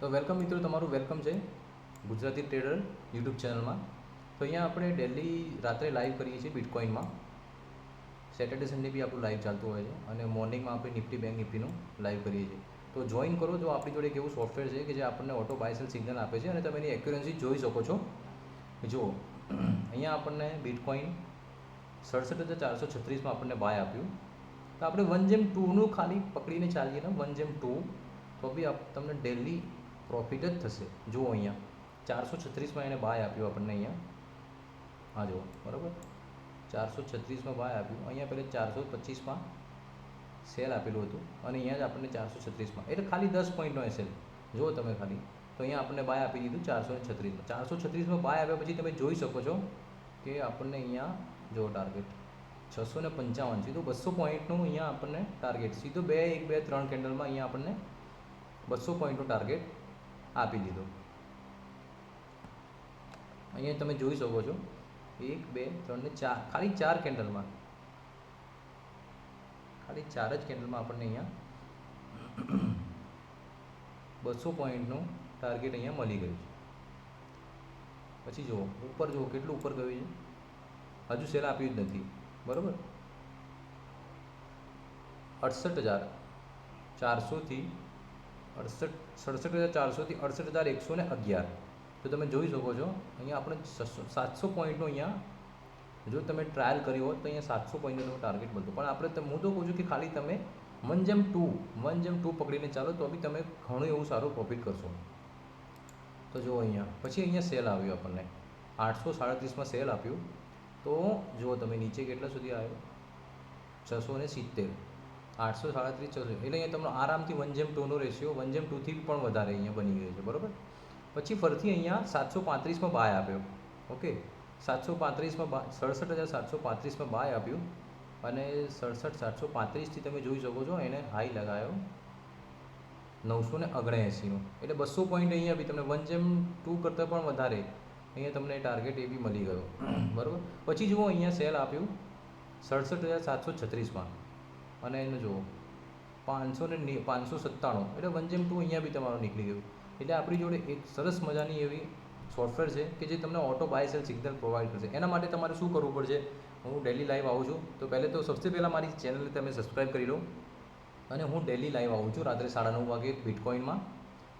તો વેલકમ મિત્રો, તમારું વેલકમ છે ગુજરાતી ટ્રેડર યુટ્યુબ ચેનલમાં. તો અહીંયા આપણે ડેલી રાત્રે લાઈવ કરીએ છીએ બિટકોઇનમાં સેટરડે સન્ડે બી આપણું લાઈવ ચાલતું હોય છે અને મોર્નિંગમાં આપણે નિફ્ટી બેંક નિફ્ટીનું લાઈવ કરીએ છીએ. તો જોઈન કરો જો આપણી જોડે એક એવું સોફ્ટવેર છે કે જે આપણને ઓટો બાયસેલ સિગ્નલ આપે છે અને તમે એની એક્યુરન્સી જોઈ શકો છો. જુઓ, અહીંયા આપણને બિટકોઇન સડસઠ હજાર ચારસો છત્રીસમાં આપણને બાય આપ્યું. તો આપણે વન જેમ ટુનું ખાલી પકડીને ચાલીએ ને વન જેમ ટુ તો બી આપ તમને ડેલી પ્રોફિટ જ થશે. જુઓ અહીંયા. ચારસો છત્રીસમાં એણે બાય આપ્યું આપણને અહીંયા. હા, જુઓ. બરાબર? ચારસો છત્રીસમાં બાય આપ્યું. અહીંયા પહેલાં ચારસો પચીસમાં સેલ આપેલું હતું. અને અહીંયા જ આપણને ચારસો છત્રીસમાં. એટલે ખાલી દસ પોઈન્ટનો એસેલ જુઓ તમે ખાલી. તો અહીંયા આપણને બાય આપી દીધું ચારસો ને છત્રીસમાં. ચારસો છત્રીસમાં બાય આપ્યા પછી તમે જોઈ શકો છો કે આપણને અહીંયા જો ટાર્ગેટ છસો ને પંચાવન. સીધું બસો પોઈન્ટનું અહીંયા આપણને ટાર્ગેટ સીધું બે, એક, બે, ત્રણ કેન્ડલમાં અહીંયા આપણને બસો પોઈન્ટનું ટાર્ગેટ આપી દીધો. અહીંયા તમે જોઈ શકો છો. એક, બે, ત્રણ ને ચાર. ખાલી ચાર કેન્ડલમાં. ખાલી ચાર જ કેન્ડલમાં આપણને અહીંયા બસો પોઈન્ટનું ટાર્ગેટ અહીંયા મળી ગયું છે. પછી જુઓ, ઉપર જુઓ, કેટલું ઉપર ગયું છે. હજુ સેલ આપ્યું જ નથી. બરાબર? અડસઠ હજાર ચારસોથી અડસઠ, સડસઠ હજાર ચારસોથી અડસઠ હજાર એકસો ને અગિયાર. તો તમે જોઈ શકો છો, અહીંયા આપણે છસો, સાતસો પોઈન્ટનો અહીંયા જો તમે ટ્રાયલ કરી હોત તો અહીંયા સાતસો પોઈન્ટનું ટાર્ગેટ મળતું. પણ આપણે હું તો કહું છું કે ખાલી તમે વન જેમ ટુ વન જેમ ટુ પકડીને ચાલો તો બી તમે ઘણું એવું સારું પ્રોફિટ કરશો. તો જુઓ અહીંયા, પછી અહીંયા સેલ આવ્યો આપણને. આઠસો સાડત્રીસમાં સેલ આપ્યું. તો જુઓ તમે નીચે કેટલા સુધી આવ્યો? છસો ને સિત્તેર. આઠસો સાડત્રીસ, છસો એટલે અહીંયા તમારો આરામથી વન જેમ ટુનો રેશિયો વન જેમ ટુથી પણ વધારે અહીંયા બની ગયો છે, બરાબર? પછી ફરીથી અહીંયા સાતસો પાંત્રીસમાં બાય આપ્યો. ઓકે સાતસો પાંત્રીસમાં બા સડસઠ હજાર સાતસો પાંત્રીસમાં બાય આપ્યું અને સડસઠ સાતસો પાંત્રીસથી તમે જોઈ શકો છો એને હાઈ લગાવ્યો નવસો ને ઓગણએંસીનો. એટલે બસો પોઈન્ટ અહીંયા બી તમને વન જેમ ટુ કરતાં પણ વધારે અહીંયા તમને ટાર્ગેટ એ બી મળી ગયો. બરાબર? પછી જુઓ અહીંયા સેલ આપ્યું સડસઠ હજાર સાતસો છત્રીસમાં. અને એનું જુઓ. પાંચસો ને પાંચસો સત્તાણું. એટલે વન જેમ ટુ અહીંયા બી તમારું નીકળી ગયું. એટલે આપણી જોડે એક સરસ મજાની એવી સોફ્ટવેર છે કે જે તમને auto by cell signal provide કરશે. એના માટે તમારે શું કરવું પડશે? હું ડેલી લાઈવ આવું છું. તો પહેલે તો સૌથી પહેલાં મારી ચેનલને તમે સબસ્ક્રાઈબ કરી લો. અને હું ડેલી લાઈવ આવું છું રાત્રે સાડા નવ વાગે બિટકોઇનમાં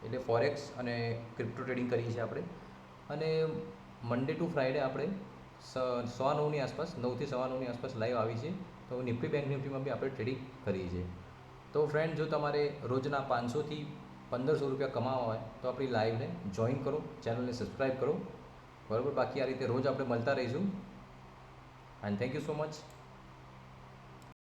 એટલે ફોરેક્સ અને ક્રિપ્ટો ટ્રેડિંગ કરીએ છીએ આપણે. અને મંડે ટુ ફ્રાઈડે આપણે સવા નવની આસપાસ, નવથી સવા નવની આસપાસ લાઈવ આવી છે. તો નિફ્ટી બેંક નિફ્ટીમાં બી આપણે ટ્રેડિંગ કરીએ છીએ. તો ફ્રેન્ડ જો તમારે રોજના પાંચસોથી પંદરસો રૂપિયા કમાવા હોય, તો આપણી લાઈવને જોઈન કરો ચેનલને સબસ્ક્રાઈબ કરો. બરાબર? બાકી આ રીતે રોજ આપણે મળતા રહીશું. And thank you so much